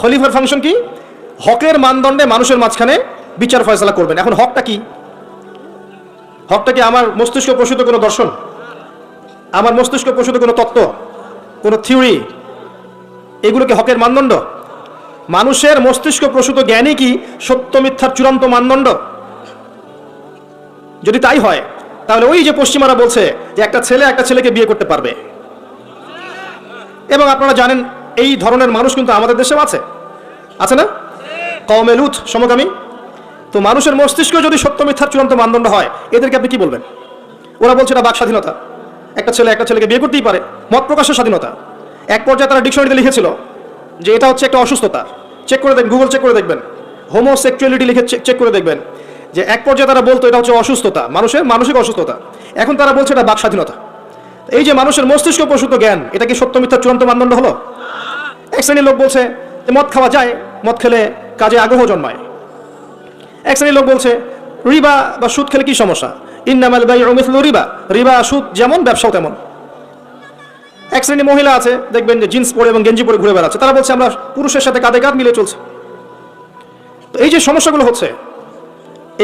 খলিফার ফাংশন কি? হকের মানদণ্ডে মানুষের মাঝখানে বিচার ফয়সলা করবেন। এখন হকটা কি? হকটা কি আমার মস্তিষ্ক প্রসূত কোনো দর্শন? আমার মস্তিষ্ক প্রসূত কোনো তত্ত্ব? কোনো থিওরি? এগুলো কি হকের মানদণ্ড? মানুষের মস্তিষ্ক প্রসূত জ্ঞানই কি সত্য মিথ্যার চূড়ান্ত মানদণ্ড? যদি তাই হয়, তাহলে ওই যে পশ্চিমারা বলছে যে একটা ছেলে একটা ছেলেকে বিয়ে করতে পারবে। এবং আপনারা জানেন এই ধরনের মানুষ কিন্তু আমাদের দেশেও আছে। আছে না? কমে লুত সমকামী তো মানুষের মস্তিষ্ক যদি সত্য, মিথ্যার চূড়ান্ত মানদণ্ড হয়, এদেরকে আপনি কি বলবেন? ওরা বলছে এটা বাক স্বাধীনতা। একটা ছেলে একটা ছেলেকে বিয়ে করতেই পারে, মত প্রকাশের স্বাধীনতা। এক পর্যায়ে তারা ডিকশনারিতে লিখেছিল যে এটা হচ্ছে একটা অসুস্থতা। চেক করে দেখবেন গুগল চেক করে দেখবেন। হোমোসেক্সুয়ালিটি লিখে চেক করে দেখবেন। যে এক পর্যায়ে তারা বলতো এটা হচ্ছে অসুস্থতা, মানুষের মানসিক অসুস্থতা। এখন তারা বলছে এটা বাক স্বাধীনতা। এই যে মানুষের মস্তিষ্ক প্রসূত জ্ঞান, এটা কি সত্য, মিথ্যার চূড়ান্ত মানদণ্ড হলো? এক শ্রেণির লোক বলছে যে মদ খাওয়া যায়, মদ খেলে কাজে আগ্রহ জন্মায়। এক শ্রেণির লোক বলছে, রিবা বা সুদ খেলে কি সমস্যা? ইন্নামাল বাই মিথলু রিবা রিবা, সুদ যেমন, ব্যবসাও তেমন। এক শ্রেণি মহিলা আছে, দেখবেন যে জিন্স পরে এবং গেঞ্জি পরে ঘুরে বেড়াচ্ছে। তারা বলছে, আমরা পুরুষের সাথে কাঁধে কাঁধ মিলে চলছে। তো এই যে সমস্যাগুলো হচ্ছে,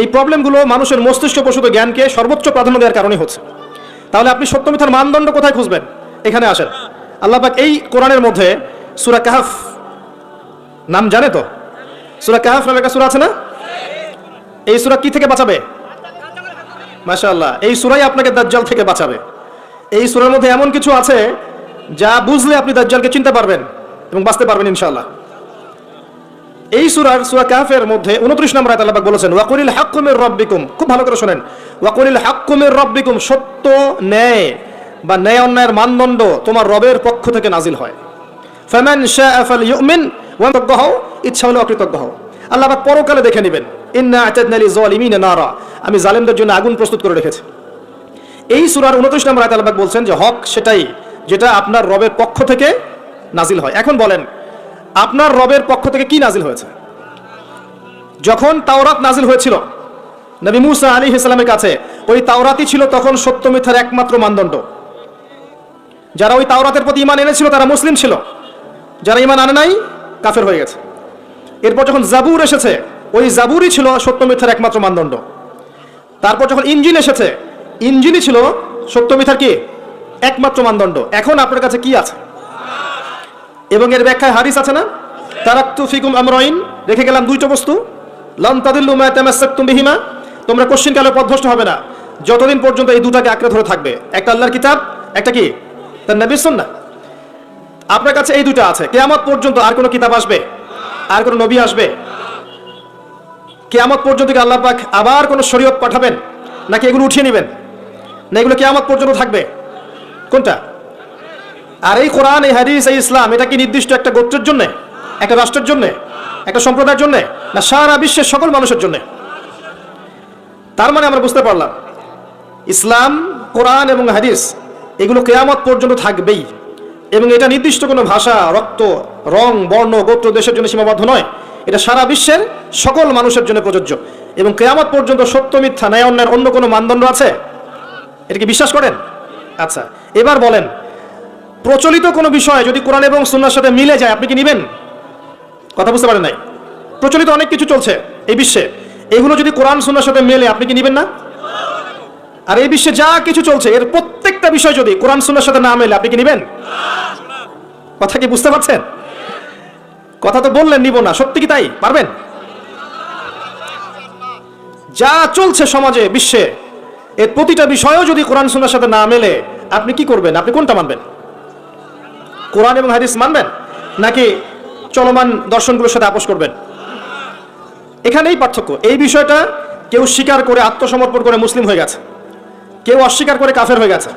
এই প্রবলেমগুলো মানুষের মস্তিষ্ক প্রসূত জ্ঞানকে সর্বোচ্চ প্রাধান্য দেওয়ার কারণে হচ্ছে। তাহলে আপনি সত্য মিথ্যার মানদণ্ড কোথায় খুঁজবেন? এখানে আসেন। আল্লাহ পাক এই কোরআনের মধ্যে সুরা কাহাফ। নাম জানে তো? সুরা কাহাফ নামে একটা সুরা আছে না? এই সুরা কি থেকে বাঁচাবে? মাশাআল্লাহ, এই সুরাই আপনাকে দাজ্জাল থেকে বাঁচাবে। এই সুরার মধ্যে এমন কিছু আছে যা বুঝলে আপনি দাজ্জালকে চিনতে পারবেন এবং বাঁচতে পারবেন ইনশাআল্লাহ। এই সুরার, সুরা কাহফের মধ্যে উনত্রিশ নম্বর আয়াত আল্লাহ বলেছেন, ওয়াকুলিল হাক্কুমের রব্বিকুম খুব ভালো করে শোনেন, ওয়াকুলিল হাক্কুমের রব্বিকুম সত্য ন্যায় বা ন্যায় অন্যায়ের মানদণ্ড তোমার রবের পক্ষ থেকে নাজিল হয়। ফামান শাআ ফালইউমিন ওয়া তজ্ঞ হও, ইচ্ছা হলে অকৃতজ্ঞ হও। আল্লাহ পাক পরকালে দেখে নেবেন, ইন্না আতাদনা লিযালিমিনা নারা। আমি জালেমদের জন্য আগুন প্রস্তুত করে রেখেছি। এই সুরার 29 নম্বর আয়াত আল্লাহ বলছেন যে, হক সেটাই যেটা আপনার রবের পক্ষ থেকে নাজিল হয়। এখন বলেন, আপনার রবের পক্ষ থেকে কি নাজিল হয়েছে? যখন তাওরাত নাজিল হয়েছিল, নবী মুসা আলী ইসলামের কাছে, ওই তাওরাতই ছিল তখন সত্য মিথ্যার একমাত্র মানদণ্ড। যারা ওই তাওরাতের প্রতি ইমান এনেছিল, তারা মুসলিম ছিল। যারা ইমান আনে নাই, কাফের হয়ে গেছে। এরপর যখন জাবুর এসেছে, ওই জাবুরই ছিল সত্য মিথ্যার একমাত্র মানদণ্ড। তারপর যখন ইঞ্জিন এসেছে ইঞ্জিনই ছিল সত্য মিথ্যার কি? একমাত্র মানদণ্ড। এখন আপনার কাছে কি আছে? এবং এর ব্যাখ্যায় হারিস আছে না? তারাক্তু ফিকুম আমরাইন, রেখে গেলাম দুইটা বস্তু। লন তাদিল্লু মা তামাসসাকতুম বিহিমা। তোমরা কোশ্চিন কালে পথভ্রষ্ট হবে না। যতদিন পর্যন্ত এই দুটাকে আঁকড়ে ধরে থাকবে। একটা আল্লাহর কিতাব, একটা কি? তার নবীর সুন্নাহ। আপনার কাছে এই দুটো আছে। কেয়ামত পর্যন্ত আর কোনো কিতাব আসবে? আর কোনো নবী আসবে? কেয়ামত পর্যন্ত কি আল্লাহ পাক আবার কোনো শরীয়ত পাঠাবেন? নাকি এগুলো উঠিয়ে নেবেন? না, এগুলো কেয়ামত পর্যন্ত থাকবে। কোনটা? আর এই কোরআন, এই হাদিস, এই ইসলাম, এটা কি নির্দিষ্ট একটা গোত্রের জন্য? একটা রাষ্ট্রের জন্য? একটা সম্প্রদায়ের জন্য? না, সারা বিশ্বের সকল মানুষের জন্য? তার মানে আমরা বুঝতে পারলাম, ইসলাম, কোরআন এবং হাদিস, এগুলো কেয়ামত পর্যন্ত থাকবেই। এবং এটা নির্দিষ্ট কোনো ভাষা, রক্ত, রং, বর্ণ, গোত্র, দেশের জন্য সীমাবদ্ধ নয়। এটা সারা বিশ্বের সকল মানুষের জন্য প্রযোজ্য। এবং কেয়ামত পর্যন্ত সত্য, মিথ্যা, ন্যায়, অন্যায়ের অন্য কোনো মানদণ্ড আছে? এটা কি বিশ্বাস করেন? আচ্ছা এবার বলেন, প্রচলিত কোনো বিষয় যদি কোরআন এবং সুন্নার সাথে মিলে যায়, আপনি কি নেবেন? কথা বুঝতে পারেন নাই? প্রচলিত অনেক কিছু চলছে এই বিশ্বে। এগুলো যদি কোরআন, সুন্নার সাথে মেলে, আপনি কি নেবেন না? আর এই বিশ্বে যা কিছু চলছে, এর প্রত্যেকটা বিষয় যদি কোরআন সুন্নার সাথে না মেলে, আপনি কি নেবেন? কথা কি বুঝতে পারছেন? কথা তো বললেন, নিব না। সত্যি কি তাই? পারবেন? যা চলছে সমাজে, বিশ্বে, এর প্রতিটা বিষয়ও যদি কোরআন সুন্নার সাথে না মেলে, আপনি কি করবেন? আপনি কোনটা মানবেন? কোরআন এবং হাদিস মানবেন? নাকি চলমান দর্শনগুলোর সাথে আপোষ করবেন? এখানেই পার্থক্য। এই বিষয়টা কেউ স্বীকার করে, আত্মসমর্পণ করে মুসলিম হয়ে গেছে। কেউ অস্বীকার করে কাফের হয়ে গেছে।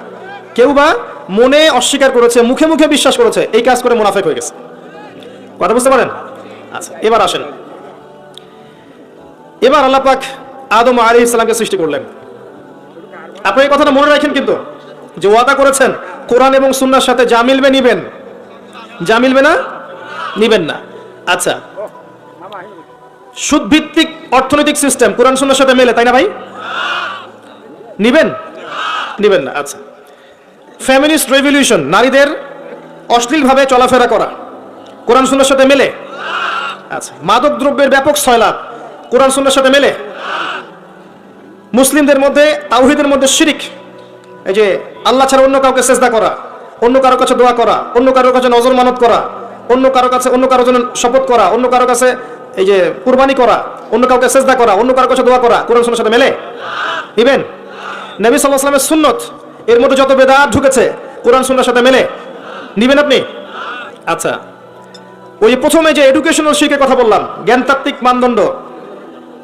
কেউ বা মনে অস্বীকার করেছে, মুখে মুখে বিশ্বাস করেছে, এই কাজ করে মুনাফেক হয়ে গেছে। কথা বুঝতে পারেন? আচ্ছা এবার আসেন। এবার আল্লাহ পাক আদম আলী ইসলামকে সৃষ্টি করলেন। আপনি এই কথাটা মনে রাখেন কিন্তু, যে ওয়াদা করেছেন, কোরআন এবং সুন্নার সাথে যা মিলবে নিবেন। যা মিলবে না, নিবেন না। আচ্ছা সুদভিত্তিক অর্থনৈতিক সিস্টেম কোরআন সুন্নার সাথে মেলে, তাই না ভাই? নিবেন? নিবেন না। আচ্ছা। ফ্যামিলিস্ট রেভলিউশন নারীদের অশ্লীলভাবে চলাফেরা করা। কোরআন সুন্নার সাথে মেলে? আচ্ছা। মাদক দ্রব্যের ব্যাপক সয়লাভ কোরআন সুন্নার সাথে মেলে? মুসলিমদের মধ্যে, তাওহিদের মধ্যে শিরিক। এই যে, আল্লাহ ছাড়া অন্য কাউকে চেষ্টা করা, অন্য কারও কাছে দোয়া করা, অন্য কারোর কাছে নজর মানত করা, অন্য কারও কাছে, অন্য কারও জন্য শপথ করা, অন্য কারও কাছে এই যে কুরবানি করা, অন্য কাউকে চেষ্টা করা, অন্য কারও কাছে দোয়া করা, কোরআন সুন্নার সাথে মেলে? নিবেন? নবী সাল্লাহ সাল্লামের সুন্নত, এর মধ্যে যত বেদাত ঢুকেছে, কোরআন সুন্নার সাথে মেলে। নিবেন আপনি? আচ্ছা ওই প্রথমে যে এডুকেশনাল শিখের কথা বললাম, জ্ঞানতাত্ত্বিক মানদণ্ড,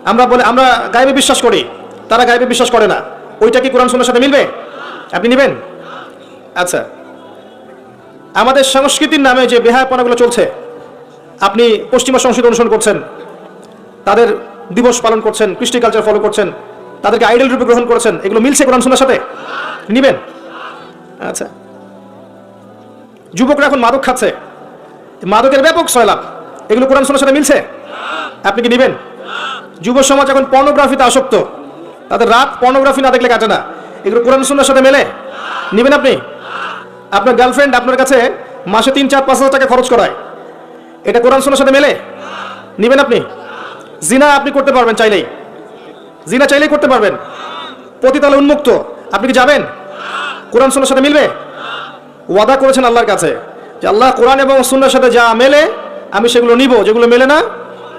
আমরা বলে, আমরা গায়েবে বিশ্বাস করি, তারা গায়েবে বিশ্বাস করে না। ওইটা কি কোরআন সুন্নার সাথে মিলবে? আপনি নেবেন? আচ্ছা আমাদের সংস্কৃতির নামে যে বেহায়াপনাগুলো চলছে, আপনি পশ্চিমা সংস্কৃতি অনুসরণ করছেন, তাদের দিবস পালন করছেন, কৃষ্টি কালচার ফলো করছেন তাদেরকে আইডল রূপে গ্রহণ করেছেন। এগুলো মিলছে কোরআন সুন্নার সাথে? নিবেন? আচ্ছা। যুবকরা এখন মাদক খাচ্ছে। মাদকের ব্যাপক সয়লাভ এগুলো কোরআন সুন্নার সাথে মিলছে? আপনি কি নেবেন? যুব সমাজ এখন পর্নোগ্রাফিতে আসক্ত। তাদের রাত পর্নোগ্রাফি না দেখলে কাটে না। এগুলো কোরআন সুন্নার সাথে মেলে? নেবেন আপনি? আপনার গার্লফ্রেন্ড আপনার কাছে মাসে তিন, চার, পাঁচ হাজার টাকা খরচ করায়। এটা কোরআন সুন্নার সাথে মেলে? নেবেন আপনি? জিনা আপনি করতে পারবেন চাইলেই। জিনা চাইলেই করতে পারবেন। পতিতালে উন্মুক্ত। আপনি কি যাবেন? কোরআন সুন্নার সাথে মিলবে? ওয়াদা করেছেন আল্লাহর কাছে যে আল্লাহ কোরআন এবং সুন্নার সাথে যা মেলে, আমি সেগুলো নিব। যেগুলো মেলে না,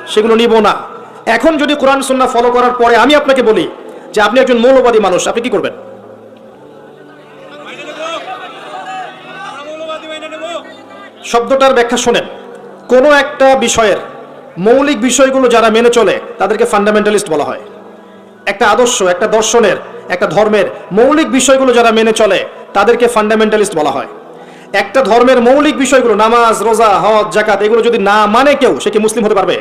সেগুলো নিব না। এখন যদি কোরআন সুন্না ফলো করার পরে আমি আপনাকে বলি যে আপনি একজন মৌলবাদী মানুষ, আপনি কি করবেন? শব্দটার ব্যাখ্যা শোনেন। কোনো একটা বিষয়ের মৌলিক বিষয়গুলো যারা মেনে চলে, তাদেরকে ফান্ডামেন্টালিস্ট বলা হয়। একটা আদর্শ, একটা দর্শনের, একটা ধর্মের মৌলিক বিষয়গুলো যারা মেনে চলে, তাদেরকে ফান্ডামেন্টালিস্ট বলা হয়। একটা ধর্মের মৌলিক বিষয়গুলো, নামাজ, রোজা, হজ জাকাত এগুলো যদি না মানে কেউ, সে কি মুসলিম হতে পারবে?